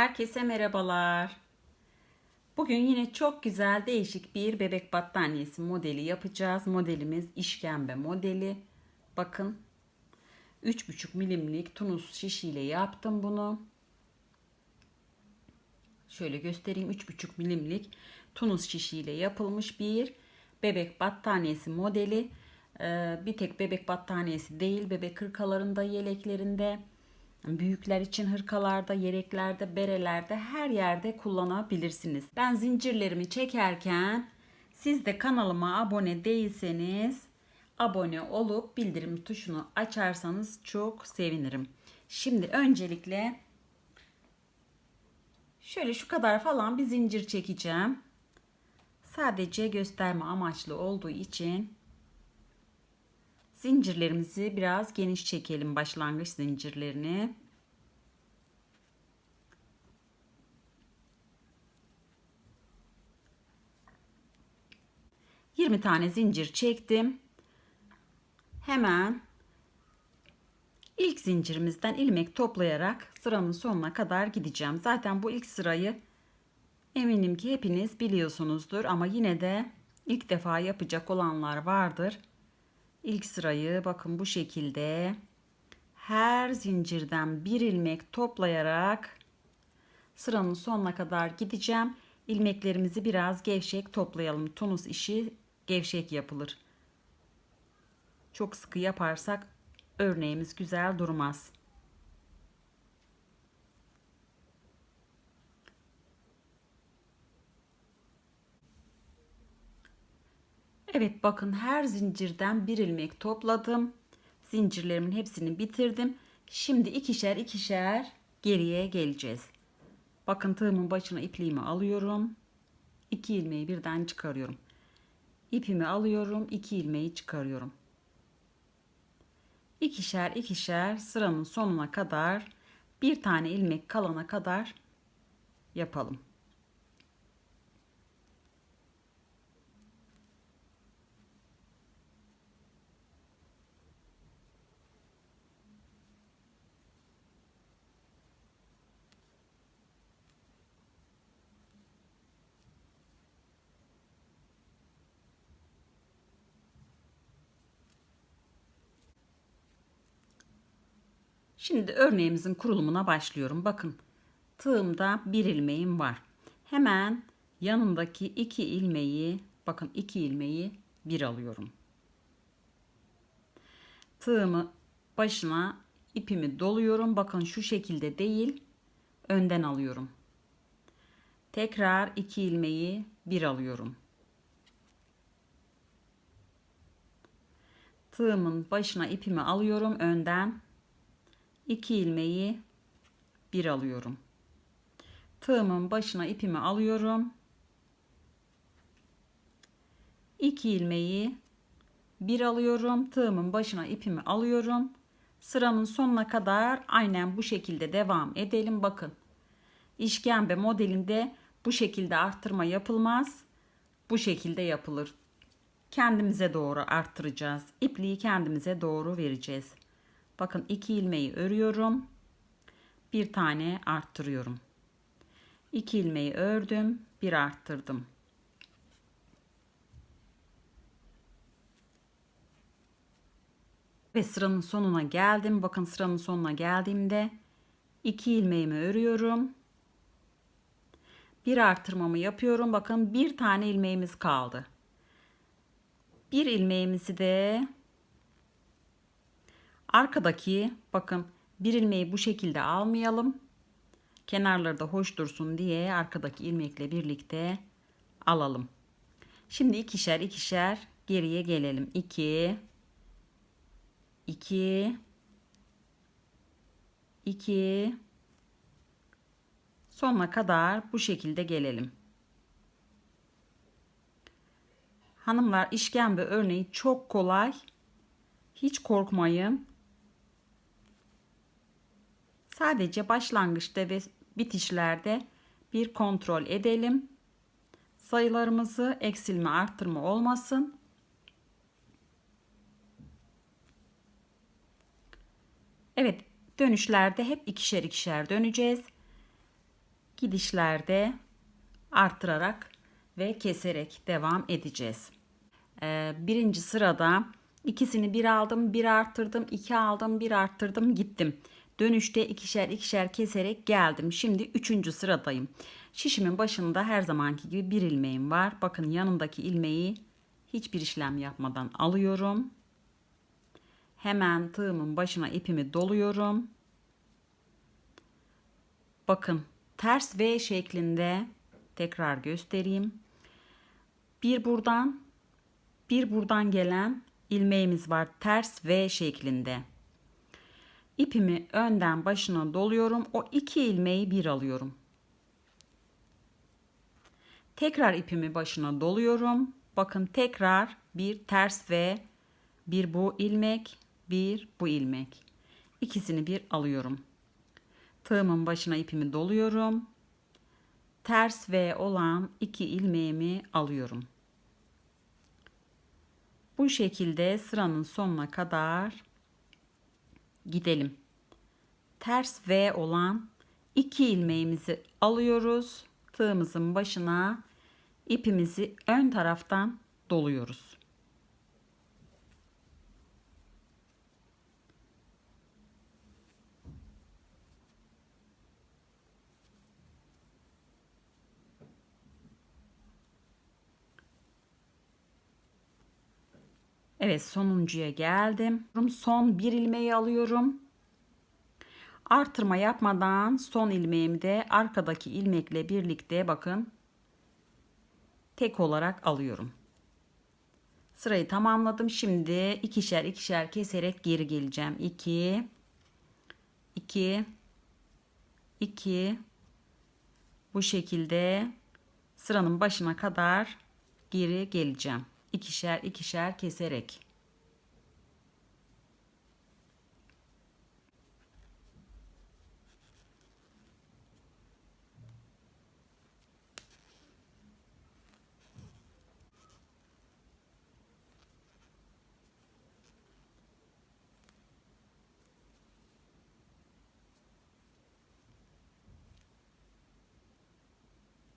Herkese merhabalar. Bugün yine çok güzel değişik bir bebek battaniyesi modeli yapacağız. Modelimiz işkembe modeli. Bakın 3,5 milimlik tunus şişiyle yaptım bunu. Şöyle göstereyim 3,5 milimlik tunus şişiyle yapılmış bir bebek battaniyesi modeli. Ee, bir tek bebek battaniyesi değil bebek hırkalarında yeleklerinde Büyükler için hırkalarda, yeleklerde, berelerde her yerde kullanabilirsiniz. Ben zincirlerimi çekerken siz de kanalıma abone değilseniz abone olup bildirim tuşunu açarsanız çok sevinirim. Şimdi öncelikle şöyle şu kadar falan bir zincir çekeceğim. Sadece gösterme amaçlı olduğu için Zincirlerimizi biraz geniş çekelim başlangıç zincirlerini. Yirmi tane zincir çektim. Hemen ilk zincirimizden ilmek toplayarak sıranın sonuna kadar gideceğim. Zaten bu ilk sırayı eminim ki hepiniz biliyorsunuzdur ama yine de ilk defa yapacak olanlar vardır. İlk sırayı bakın bu şekilde her zincirden bir ilmek toplayarak sıranın sonuna kadar gideceğim. İlmeklerimizi biraz gevşek toplayalım. Tunus işi gevşek yapılır. Çok sıkı yaparsak örneğimiz güzel durmaz. Evet bakın her zincirden bir ilmek topladım. Zincirlerimin hepsini bitirdim. Şimdi ikişer ikişer geriye geleceğiz. Bakın tığımın başına ipliğimi alıyorum. 2 ilmeği birden çıkarıyorum. İpimi alıyorum. 2 ilmeği çıkarıyorum. İkişer ikişer sıranın sonuna kadar bir tane ilmek kalana kadar yapalım. Şimdi örneğimizin kurulumuna başlıyorum. Bakın tığımda bir ilmeğim var. Hemen yanındaki iki ilmeği bakın iki ilmeği bir alıyorum. Tığımı başına ipimi doluyorum. Bakın şu şekilde değil önden alıyorum. Tekrar iki ilmeği bir alıyorum. Tığımın başına ipimi alıyorum önden 2 ilmeği bir alıyorum. Tığımın başına ipimi alıyorum. 2 ilmeği bir alıyorum. Tığımın başına ipimi alıyorum. Sıranın sonuna kadar aynen bu şekilde devam edelim. Bakın. İşkembe modelinde bu şekilde arttırma yapılmaz. Bu şekilde yapılır. Kendimize doğru arttıracağız. İpliği kendimize doğru vereceğiz. Bakın iki ilmeği örüyorum. Bir tane arttırıyorum. İki ilmeği ördüm, bir arttırdım. Ve sıranın sonuna geldim. Bakın sıranın sonuna geldiğimde iki ilmeğimi örüyorum. Bir artırmamı yapıyorum. Bakın bir tane ilmeğimiz kaldı. Bir ilmeğimizi de Arkadaki bakın bir ilmeği bu şekilde almayalım. Kenarları da hoş dursun diye arkadaki ilmekle birlikte alalım. Şimdi ikişer ikişer geriye gelelim. 2 2 2 sonuna kadar bu şekilde gelelim. Hanımlar işkembe örneği çok kolay. Hiç korkmayın. Sadece başlangıçta ve bitişlerde bir kontrol edelim. Sayılarımızı eksilme arttırma olmasın. Evet dönüşlerde hep ikişer ikişer döneceğiz. gidişlerde artırarak ve keserek devam edeceğiz. Ee, birinci sırada ikisini bir aldım, bir arttırdım, iki aldım, bir arttırdım, gittim. Dönüşte ikişer ikişer keserek geldim. Şimdi üçüncü sıradayım. Şişimin başında her zamanki gibi bir ilmeğim var. Bakın yanındaki ilmeği hiçbir işlem yapmadan alıyorum. Hemen tığımın başına ipimi doluyorum. Bakın ters V şeklinde tekrar göstereyim. Bir buradan bir buradan gelen ilmeğimiz var ters V şeklinde. İpimi önden başına doluyorum. O iki ilmeği bir alıyorum. Tekrar ipimi başına doluyorum. Bakın tekrar bir ters V, bir bu ilmek, bir bu ilmek. İkisini bir alıyorum. Tığımın başına ipimi doluyorum. Ters V olan iki ilmeğimi alıyorum. Bu şekilde sıranın sonuna kadar gidelim. Ters V olan iki ilmeğimizi alıyoruz. Tığımızın başına ipimizi ön taraftan doluyoruz. Evet sonuncuya geldim. Son bir ilmeği alıyorum. Artırma yapmadan son ilmeğimi de arkadaki ilmekle birlikte bakın tek olarak alıyorum. Sırayı tamamladım. Şimdi ikişer ikişer keserek geri geleceğim. 2 2 2 bu şekilde sıranın başına kadar geri geleceğim ikişer ikişer keserek.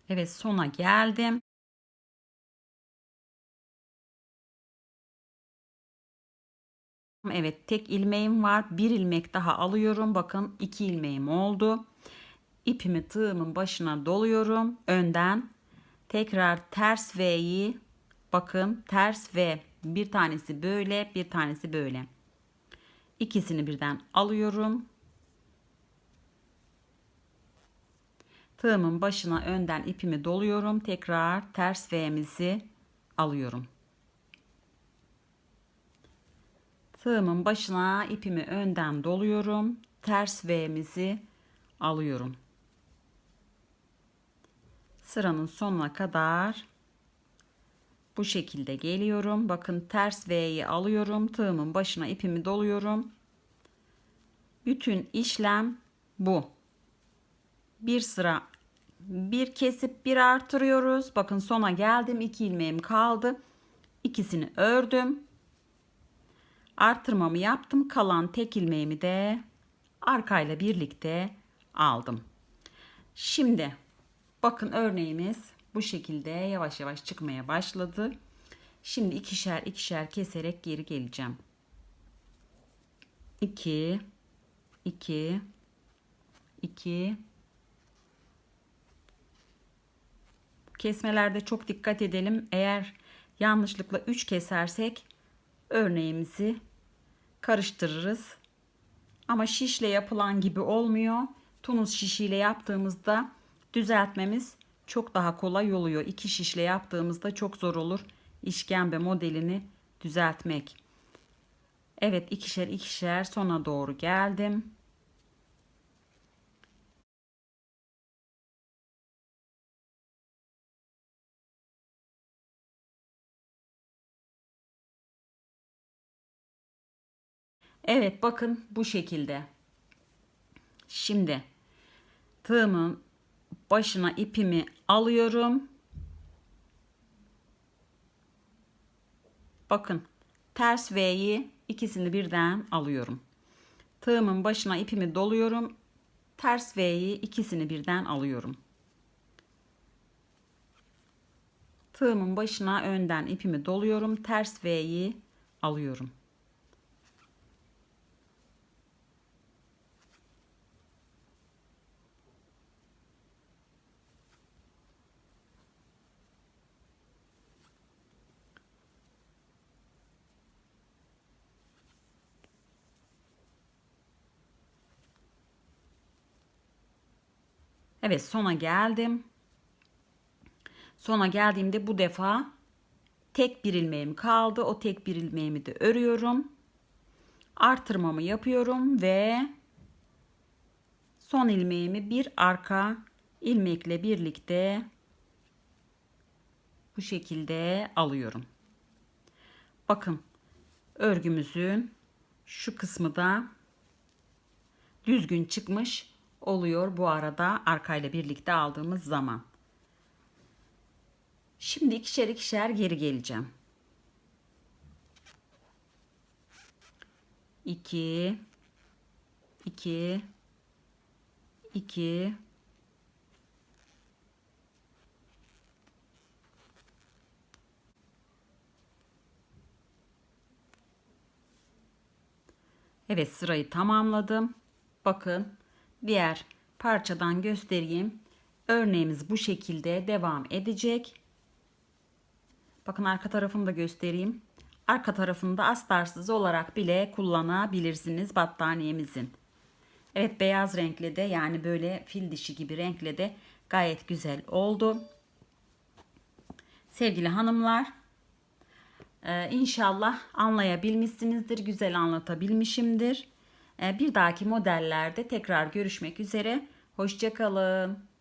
Evet sona geldim. Evet tek ilmeğim var. Bir ilmek daha alıyorum. Bakın iki ilmeğim oldu. İpimi tığımın başına doluyorum. Önden tekrar ters V'yi bakın ters V bir tanesi böyle bir tanesi böyle. İkisini birden alıyorum. Tığımın başına önden ipimi doluyorum. Tekrar ters V'mizi alıyorum. Tığımın başına ipimi önden doluyorum. Ters V'mizi alıyorum. Sıranın sonuna kadar bu şekilde geliyorum. Bakın ters V'yi alıyorum. Tığımın başına ipimi doluyorum. Bütün işlem bu. Bir sıra bir kesip bir artırıyoruz. Bakın sona geldim. iki ilmeğim kaldı. İkisini ördüm artırmamı yaptım. Kalan tek ilmeğimi de arkayla birlikte aldım. Şimdi bakın örneğimiz bu şekilde yavaş yavaş çıkmaya başladı. Şimdi ikişer ikişer keserek geri geleceğim. 2 2 2 Kesmelerde çok dikkat edelim. Eğer yanlışlıkla 3 kesersek örneğimizi karıştırırız. Ama şişle yapılan gibi olmuyor. Tunus şişiyle yaptığımızda düzeltmemiz çok daha kolay oluyor. İki şişle yaptığımızda çok zor olur işkembe modelini düzeltmek. Evet ikişer ikişer sona doğru geldim. Evet bakın bu şekilde. Şimdi tığımın başına ipimi alıyorum. Bakın ters V'yi ikisini birden alıyorum. Tığımın başına ipimi doluyorum. Ters V'yi ikisini birden alıyorum. Tığımın başına önden ipimi doluyorum. Ters V'yi alıyorum. Evet sona geldim. Sona geldiğimde bu defa tek bir ilmeğim kaldı. O tek bir ilmeğimi de örüyorum. Artırmamı yapıyorum ve son ilmeğimi bir arka ilmekle birlikte bu şekilde alıyorum. Bakın örgümüzün şu kısmı da düzgün çıkmış oluyor bu arada arkayla birlikte aldığımız zaman. Şimdi ikişer ikişer geri geleceğim. 2 2 2 Evet sırayı tamamladım. Bakın diğer parçadan göstereyim. Örneğimiz bu şekilde devam edecek. Bakın arka tarafını da göstereyim. Arka tarafında astarsız olarak bile kullanabilirsiniz battaniyemizin. Evet beyaz renkle de yani böyle fil dişi gibi renkle de gayet güzel oldu. Sevgili hanımlar ee, inşallah anlayabilmişsinizdir. Güzel anlatabilmişimdir. Ee, bir dahaki modellerde tekrar görüşmek üzere. Hoşçakalın.